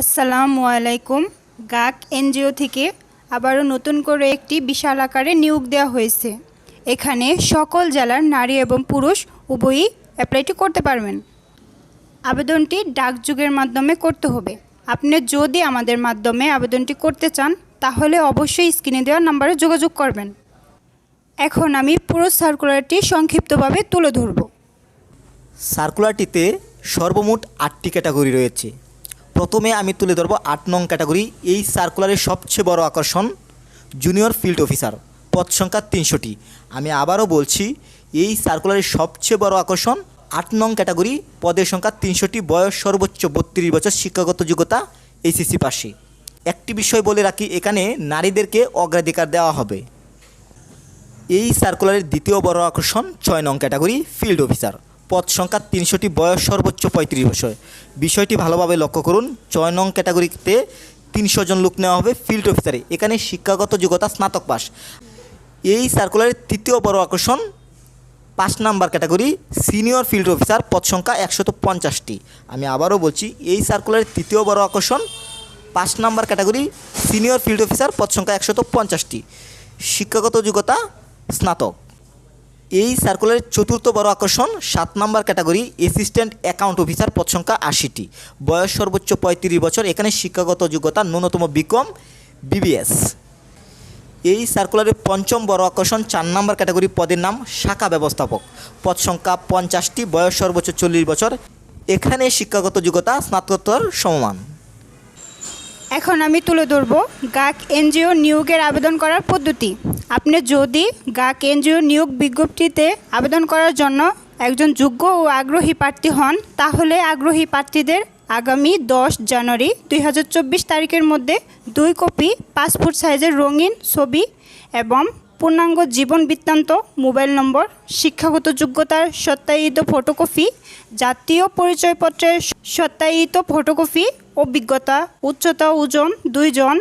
আসসালামু আলাইকুম। গাক এনজিও থেকে আবারও নতুন করে একটি বিশাল আকারে নিয়োগ দেওয়া হয়েছে। এখানে সকল জেলার নারী এবং পুরুষ উভয়ই অ্যাপ্লাইটি করতে পারবেন। আবেদনটি ডাকযুগের মাধ্যমে করতে হবে। আপনি যদি আমাদের মাধ্যমে আবেদনটি করতে চান, তাহলে অবশ্যই স্ক্রিনে দেওয়া নাম্বারে যোগাযোগ করবেন। এখন আমি পুরো সার্কুলারটি সংক্ষিপ্তভাবে তুলে ধরব। সার্কুলারটিতে সর্বমোট আটটি ক্যাটাগরি রয়েছে। প্রথমে আমি তুলে ধরবো আট নং ক্যাটাগরি, এই সার্কুলারের সবচেয়ে বড় আকর্ষণ জুনিয়র ফিল্ড অফিসার পদ সংখ্যা তিনশোটি। আমি আবারও বলছি, এই সার্কুলারের সবচেয়ে বড় আকর্ষণ, আট নং ক্যাটাগরি, পদের সংখ্যা তিনশোটি, বয়স সর্বোচ্চ বত্রিশ বছর, শিক্ষাগত যোগ্যতা এইচএসসি পাশে। একটি বিষয় বলে রাখি, এখানে নারীদেরকে অগ্রাধিকার দেওয়া হবে। এই সার্কুলারের দ্বিতীয় বড় আকর্ষণ, ছয় নং ক্যাটাগরি ফিল্ড অফিসার পদ সংখ্যা তিনশোটি, বয়স সর্বোচ্চ পঁয়ত্রিশ বছর। বিষয়টি ভালোভাবে লক্ষ্য করুন। ছয় নং ক্যাটাগরিতে তিনশো জন লোক নেওয়া হবে ফিল্ড অফিসারে। এখানে শিক্ষাগত যোগ্যতা স্নাতক পাস। এই সার্কুলারের তৃতীয় বড় আকর্ষণ পাঁচ number category senior field officer পদ সংখ্যা একশত পঞ্চাশটি। আমি আবারও বলছি, এই সার্কুলারের তৃতীয় বড় আকর্ষণ পাঁচ number category senior field officer পদ সংখ্যা একশত পঞ্চাশটি। শিক্ষাগত যোগ্যতা স্নাতক। এই সার্কুলারের চতুর্থ বড় আকর্ষণ, সাত number category assistant account officer পদ সংখ্যা আশিটি। বয়স সর্বোচ্চ পঁয়ত্রিশ বছর, এখানে শিক্ষাগত যোগ্যতা ন্যূনতম বিকম বিবিএস এই সার্কুলারের পঞ্চম বড় আকর্ষণ, চার নম্বর ক্যাটাগরি পদের নাম শাখা ব্যবস্থাপক। পদ সংখ্যা পঞ্চাশটি, বয়স সর্বোচ্চ চল্লিশ বছর, এখানে শিক্ষাগত যোগ্যতা স্নাতকোত্তর সমমান। এখন আমি তুলে ধরব গাক এনজিও নিয়োগের আবেদন করার পদ্ধতি। আপনি যদি গাক এনজিও নিয়োগ বিজ্ঞপ্তিতে আবেদন করার জন্য একজন যোগ্য ও আগ্রহী প্রার্থী হন, তাহলে আগ্রহী প্রার্থীদের আগামী দশ জানুয়ারি দুই হাজার চব্বিশ তারিখের মধ্যে দুই কপি পাসপোর্ট সাইজের রঙিন ছবি এবং পূর্ণাঙ্গ জীবন বৃত্তান্ত, মোবাইল নম্বর, শিক্ষাগত যোগ্যতার সত্যায়িত ফটোকপি, জাতীয় পরিচয়পত্রের সত্যায়িত ফটোকপি, অভিজ্ঞতা, উচ্চতা, ওজন দুইজন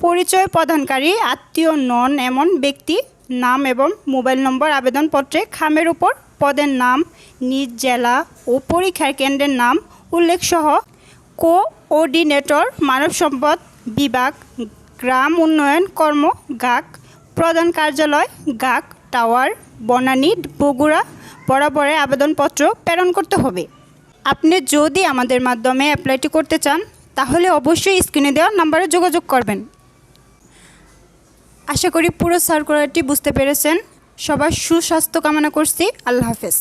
পরিচয় প্রদানকারী, আত্মীয়, নন এমন ব্যক্তি, নাম এবং মোবাইল নম্বর আবেদনপত্রে খামের উপর পদের নাম, নিজ জেলা ও পরীক্ষার কেন্দ্রের নাম উল্লেখসহ কোঅর্ডিনেটর, মানব সম্পদ বিভাগ, গ্রাম উন্নয়ন কর্ম, গাক, প্রধান কার্যালয়, গাক, টাওয়ার, বনানী, বগুড়া, বরাবরে আবেদনপত্র প্রেরণ করতে হবে। আপনি যদি আমাদের মাধ্যমে অ্যাপ্লাইটি করতে চান, তাহলে অবশ্যই স্ক্রিনে দেওয়া নাম্বারে যোগাযোগ করবেন। আশা করি পুরো সার্কুলারটি বুঝতে পেরেছেন। সবার সুস্বাস্থ্য কামনা করছি। আল্লাহ হাফেজ।